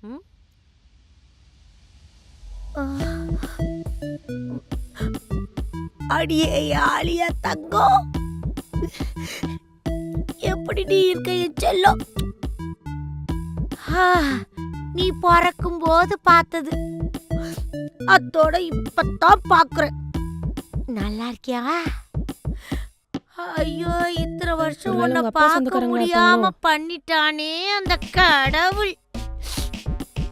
ம்? அடியே ஆலியா தங்கம் எப்படி நீ இருக்க செல்லம் நீ பிறக்கும் போது பார்த்தது. அத்தோட இப்பத்தான் பாக்குறேன். நல்லா இருக்கியா? ஐயோ இத்தனை வருஷம் உன்னை பார்க்க முடியாம? பண்ணிட்டானே அந்த கடவுள்.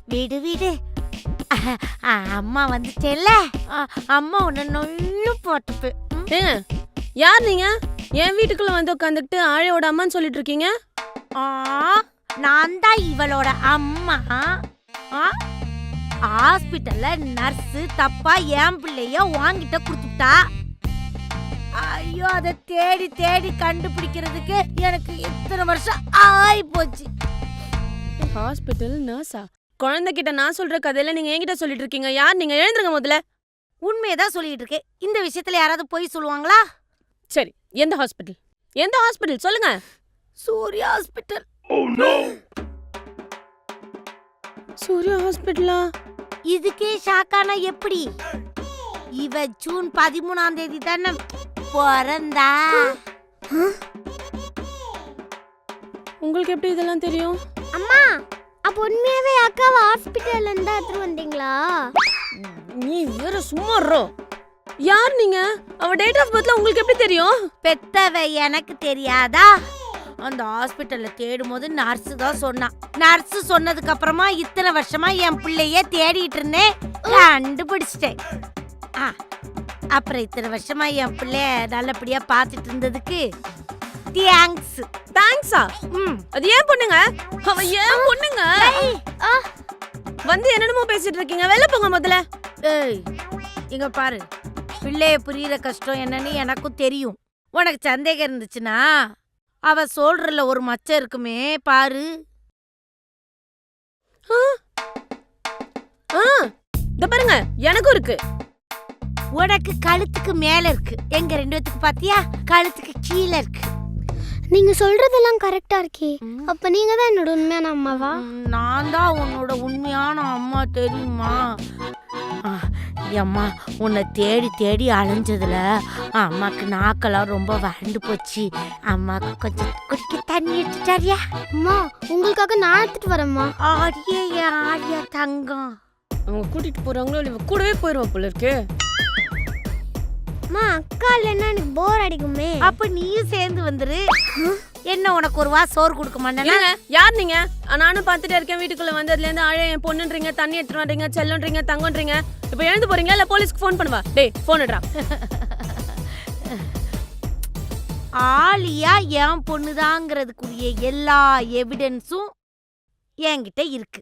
விடு விடு. அம்மா வந்துச்சேல்ல அஹ், அம்மா உன்னை நொல்லு போட்டுப்பு? ஏங்க யார் நீங்க? என் வீட்டுக்குள்ள வந்து உட்காந்துக்கிட்டு ஆழையோட அம்மான்னு சொல்லிட்டு இருக்கீங்க? ஆ, நான் தான் இவளோட அம்மா. ஆ, ஹாஸ்பிட்டல்ல நர்ஸ் தப்பா என் பிள்ளைய வாங்கிட்ட கொடுத்துட்டா. ஐயோ அதை தேடி தேடி கண்டுபிடிக்கிறதுக்கு எனக்கு இத்தனை வருஷம் ஆயி போச்சு ஹாஸ்பிட்டல் நர்ஸா? குழந்தைகிட்ட நான் சொல்ற கதையில நீங்க என்கிட்ட சொல்லிட்டு இருக்கீங்க யார்? நீங்க எழுந்துருங்க முதல்ல. உண்மையதான் சொல்லிட்டு இருக்கேன் இந்த விஷயத்துல யாராவது போய் சொல்லுவாங்களா? சரி எந்த ஹாஸ்பிட்டல்? எந்த ஹாஸ்பிட்டல்? சொல்லுங்க. சூர்யா ஹாஸ்பிட்டல். சூர்யா ஹாஸ்பிட்டலா? இதுக்கே ஷாக்கானா எப்படி? இவ ஜூன் பதிமூணாம் தேதி தானே பிறந்தா? உங்களுக்கு எப்படி இதெல்லாம் தெரியும்? அம்மா! அப்ப உண்மையாவே அக்காவை ஹாஸ்பிட்டல்ல இருந்து எடுத்துட்டு வந்தீங்களா? நீ வேற சும்மா இருடா. யார் நீங்க? அவ டேட் ஆஃப் பர்த்ல உங்களுக்கு எப்படி தெரியும்? பெத்தவ எனக்கு தெரியாதா? அந்த ஹாஸ்பிட்டல்ல தேடும் போது நர்ஸ் தான் சொன்னா. நர்ஸ் சொன்னதுக்கு அப்புறமா இத்தனை வருஷமா என் பிள்ளைய தேடிட்டு இருந்தேன். கண்டுபிடிச்சிட்டேன். ஆ, அப்புறம் இத்தனை வருஷமா என் பிள்ளைய நல்லபடியா பார்த்துட்டு இருந்ததுக்கு தேங்க்ஸ் தேங்க்ஸா ம் அது ஏன் பொண்ணுங்க அவ ஏன் பொண்ணுங்க வந்து என்னென்னமோ பேசிட்டு இருக்கீங்க வெளில போங்க முதல்ல ஏய் இங்க பாரு பிள்ளைய புரியுற கஷ்டம் என்னன்னு எனக்கும் தெரியும் உனக்கு சந்தேகம் இருந்துச்சுன்னா அவ சொல்றல ஒரு மச்சம் இருக்குமே பாரு இந்த பாருங்க எனக்கும் இருக்கு உனக்கு கழுத்துக்கு மேல இருக்கு எங்க ரெண்டு பேத்துக்கு பாத்தியா கழுத்துக்கு கீழே இருக்கு நீங்க சொல்றதெல்லாம் கரெக்டா இருக்கே. அப்ப நீங்க தான் என்னோட உண்மையான அம்மாவா? நான் தான் உன்னோட உண்மையான அம்மா தெரியுமா? அம்மா உன்னை தேடி தேடி அலைஞ்சதுல அம்மாக்கு நாக்கெல்லாம் ரொம்ப வறண்டு போச்சு. அம்மாக்கு கொஞ்சம் குடிக்க தண்ணி எடுத்துட்டாரியா அம்மா உங்களுக்காக நான் எடுத்துட்டு வரேம்மா. ஆடியே என் ஆடியா தங்கம்? அவங்க கூட்டிட்டு போறாங்களோ இல்ல இவ கூடவே போயிருவா போல இருக்கு. அம்மா அக்கா இல்லைன்னா எனக்கு போர் அடிக்குமே. அப்ப நீயும் சேர்ந்து வந்துரு. என்ன உனக்கு ஒரு வா சோறு கொடுக்க மாட்டேனா இல்லங்க யார் நீங்க? நானும் பாத்துட்டே இருக்கேன் வீட்டுக்குள்ள வந்து அதுல இருந்து ஆழ என் பொண்ணுன்றீங்க தண்ணி எடுத்துட்டு வர்றீங்க செல்லன்றீங்க தங்கன்றீங்க. இப்ப எழுந்து போறீங்களா இல்ல போலீஸ்க்கு ஃபோன் பண்ணுவா? டேய் ஃபோன் எடுறா ஆலியா என் பொண்ணுதாங்கிறதுக்குரிய எல்லா எவிடன்ஸும் என்கிட்ட இருக்கு.